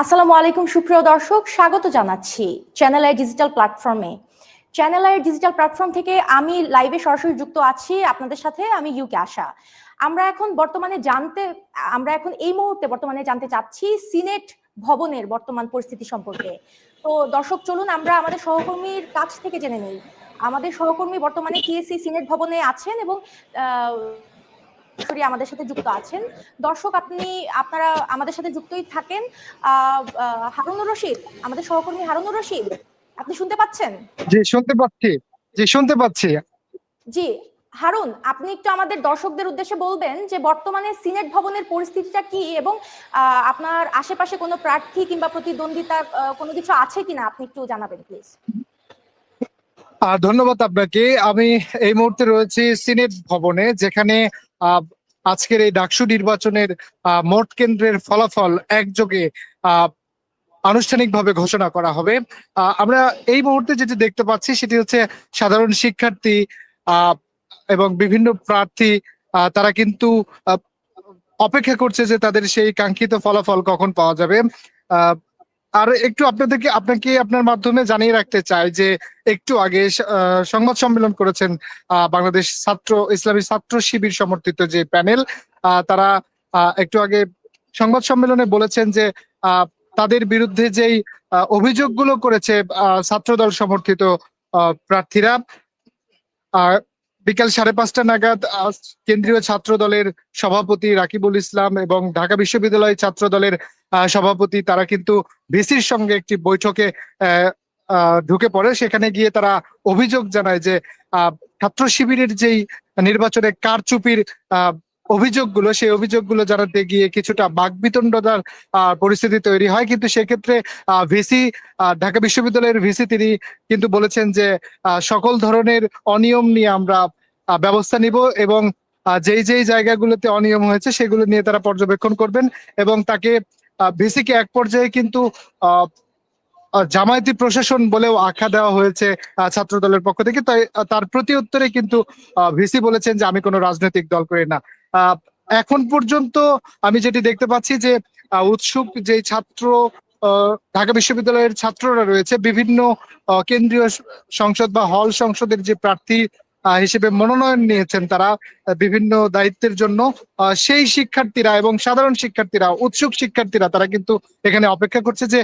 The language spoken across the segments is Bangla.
আসসালামু আলাইকুম, সুপ্রিয় দর্শক। স্বাগত জানাচ্ছি চ্যানেল আই ডিজিটাল প্ল্যাটফর্মে চ্যানেল আই ডিজিটাল প্ল্যাটফর্ম থেকে আমি লাইভে সরাসরি যুক্ত আছি আপনাদের সাথে, আমি ইউকে আশা। আমরা এখন বর্তমানে জানতে, আমরা এখন এই মুহূর্তে বর্তমানে জানতে চাচ্ছি সিনেট ভবনের বর্তমান পরিস্থিতি সম্পর্কে। তো দর্শক, চলুন আমরা আমাদের সহকর্মীর কাছ থেকে জেনে নেই। আমাদের সহকর্মী বর্তমানে টিএসসি সিনেট ভবনে আছেন এবং সরাসরি আমাদের সাথে যুক্ত আছেন। দর্শক আপনি আপনারা আমাদের সাথে যুক্তই থাকেন। হারুনুর রশিদ আমাদের সহকর্মী হারুনুর রশিদ আপনি শুনতে পাচ্ছেন? জি শুনতে পাচ্ছি। জি শুনতে পাচ্ছি। জি হারুন আপনি একটু আমাদের দর্শকদের উদ্দেশ্যে বলবেন যে বর্তমানে সিনেট ভবনের পরিস্থিতিটা কি এবং আপনার আশেপাশে কোনো প্রার্থী কিংবা প্রতিদ্বন্দ্বিতা কোনো কিছু আছে কিনা? আপনি একটু জানাবেন প্লিজ। ধন্যবাদ আপনাকে। আমি এই মুহূর্তে রয়েছি সিনেট ভবনে, যেখানে আজকের এই ডাকসু নির্বাচনের মোট কেন্দ্রের ফলাফল একযোগে আনুষ্ঠানিকভাবে ঘোষণা করা হবে। আমরা এই মুহূর্তে যেটি দেখতে পাচ্ছি সেটি হচ্ছে সাধারণ শিক্ষার্থী এবং বিভিন্ন প্রার্থী তারা কিন্তু অপেক্ষা করছে যে তাদের সেই কাঙ্ক্ষিত ফলাফল কখন পাওয়া যাবে। আর একটু আপনাদেরকে, আপনাকে আপনার মাধ্যমে জানিয়ে রাখতে চাই যে একটু আগে সংবাদ সম্মেলন করেছেন বাংলাদেশ ছাত্র, ইসলামী ছাত্র শিবির সমর্থিত যে প্যানেল তারা একটু আগে সংবাদ সম্মেলনে বলেছেন যে তাদের বিরুদ্ধে যেই অভিযোগগুলো করেছে ছাত্রদল সমর্থিত প্রার্থীরা বিকাল সাড়ে পাঁচটা নাগাদ আজ কেন্দ্রীয় ছাত্র দলের সভাপতি রাকিবুল ইসলাম এবং ঢাকা বিশ্ববিদ্যালয় ছাত্র দলের সভাপতি তারা কিন্তু ভিসির সঙ্গে একটি বৈঠকে ঢুকে পড়ে। সেখানে গিয়ে তারা অভিযোগ জানায় যে ছাত্র শিবিরের যেই নির্বাচনে কারচুপির আহ, অভিযোগগুলো, সেই অভিযোগগুলো জানাতে গিয়ে কিছুটা বাকবিতণ্ডতার পরিস্থিতি তৈরি হয়। কিন্তু সেক্ষেত্রে ভিসি ঢাকা বিশ্ববিদ্যালয়ের ভিসি তিনি কিন্তু বলেছেন যে সকল ধরনের অনিয়ম নিয়ে আমরা ব্যবস্থা নিব এবং যেই যেই জায়গাগুলোতে অনিয়ম হয়েছে সেগুলো নিয়ে তারা পর্যবেক্ষণ করবেন এবং তাকে ভিসিকে এক পর্যায়ে কিন্তু জামায়াতি প্রশাসন বলেও আখ্যা দেওয়া হয়েছে ছাত্র দলের পক্ষ থেকে। তাই তার প্রতি উত্তরে কিন্তু ভিসি বলেছেন যে আমি কোনো রাজনৈতিক দল করি না। এখন পর্যন্ত আমি যেটি দেখতে পাচ্ছি যে উৎসুক যে ছাত্র ঢাকা বিশ্ববিদ্যালয়ের ছাত্ররা রয়েছে, বিভিন্ন কেন্দ্রীয় সংসদ বা হল সংসদের যে প্রার্থী হিসেবে মনোনয়ন নিয়েছেন তারা বিভিন্ন দায়িত্বের জন্য। সেই শিক্ষার্থীরা এবং সাধারণ শিক্ষার্থীরা, উৎসুক শিক্ষার্থীরা, তারা কিন্তু এখানে অপেক্ষা করছে যে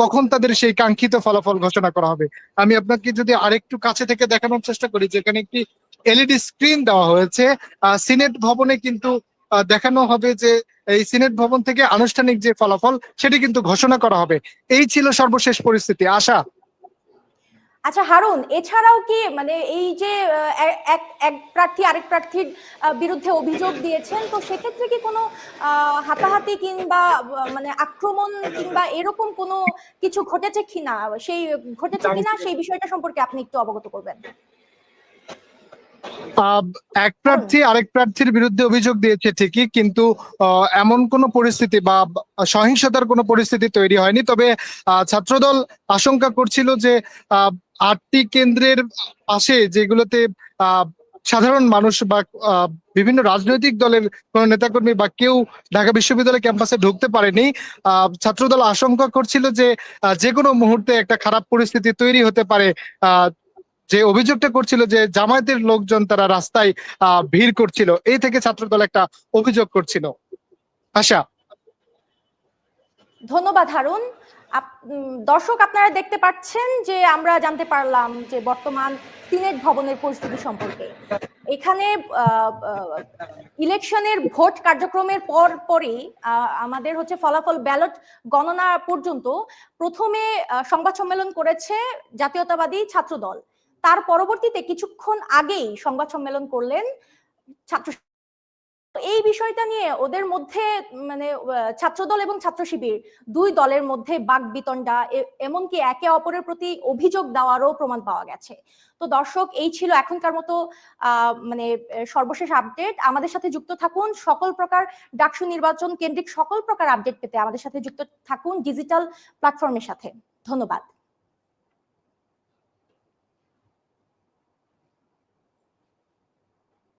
কখন তাদের সেই কাঙ্ক্ষিত ফলাফল ঘোষণা করা হবে। আমি আপনাকে যদি আরেকটু কাছে থেকে দেখানোর চেষ্টা করি, যেখানে একটি এলইডি স্ক্রিন দেওয়া হয়েছে সিনেট ভবনে কিন্তু দেখানো হবে যে, এই সিনেট ভবন থেকে আনুষ্ঠানিক যে ফলাফল, সেটি কিন্তু ঘোষণা করা হবে। এই ছিল সর্বশেষ পরিস্থিতি। আশা আচ্ছা হারুন এছাড়াও কি মানে এই যে এক এক প্রার্থী আরেক প্রার্থীর বিরুদ্ধে অভিযোগ দিয়েছেন তো সেক্ষেত্রে কি কোনো আহ, হাতাহাতি কিংবা মানে আক্রমণ কিংবা এরকম কোনো কিছু ঘটেছে কিনা? সেই ঘটেছে কিনা? সেই বিষয়টা সম্পর্কে আপনি একটু অবগত করবেন। এক প্রার্থী আরেক প্রার্থীর বিরুদ্ধে অভিযোগ দিয়েছে ঠিকই কিন্তু এমন কোনো পরিস্থিতি বা সহিংসতার কোনো পরিস্থিতি তৈরি হয়নি। তবে ছাত্রদল আশঙ্কা করছিল যে আটটি কেন্দ্রের পাশে যেগুলোতে আহ, সাধারণ মানুষ বা বিভিন্ন রাজনৈতিক দলের কোনো নেতাকর্মী বা কেউ ঢাকা বিশ্ববিদ্যালয় ক্যাম্পাসে ঢুকতে পারেনি। আহ, ছাত্রদল আশঙ্কা করছিল যে যে কোনো মুহূর্তে একটা খারাপ পরিস্থিতি তৈরি হতে পারে। আহ, যে অভিযোগটা করছিল যে জামায়াতের লোকজন তারা রাস্তায় ভিড় করছিল, এই থেকে ছাত্রদল একটা অভিযোগ করছিল। আশা। ধন্যবাদ, হারুন। দর্শক, আপনারা দেখতে পাচ্ছেন যে আমরা জানতে পারলাম যে বর্তমান সিনেট ভবনের পরিস্থিতি সম্পর্কে। এখানে ইলেকশনের ভোট কার্যক্রমের পর পরই আমাদের হচ্ছে ফলাফল ব্যালট গণনা পর্যন্ত প্রথমে সংবাদ সম্মেলন করেছে জাতীয়তাবাদী ছাত্রদল। তার পরবর্তীতে কিছুক্ষণ আগেই সংবাদ সম্মেলন করলেন ছাত্র এই বিষয়টা নিয়ে ওদের মধ্যে মানে ছাত্রদল এবং ছাত্র শিবির দুই দলের মধ্যে বাক বিতণ্ডা এমনকি একে অপরের প্রতি অভিযোগ দেওয়ারও প্রমাণ পাওয়া গেছে। তো দর্শক, এই ছিল এখনকার মতো মানে সর্বশেষ আপডেট। আমাদের সাথে যুক্ত থাকুন সকল প্রকার ডাকসু নির্বাচন কেন্দ্রিক সকল প্রকার আপডেট পেতে আমাদের সাথে যুক্ত থাকুন ডিজিটাল প্ল্যাটফর্মের সাথে। ধন্যবাদ।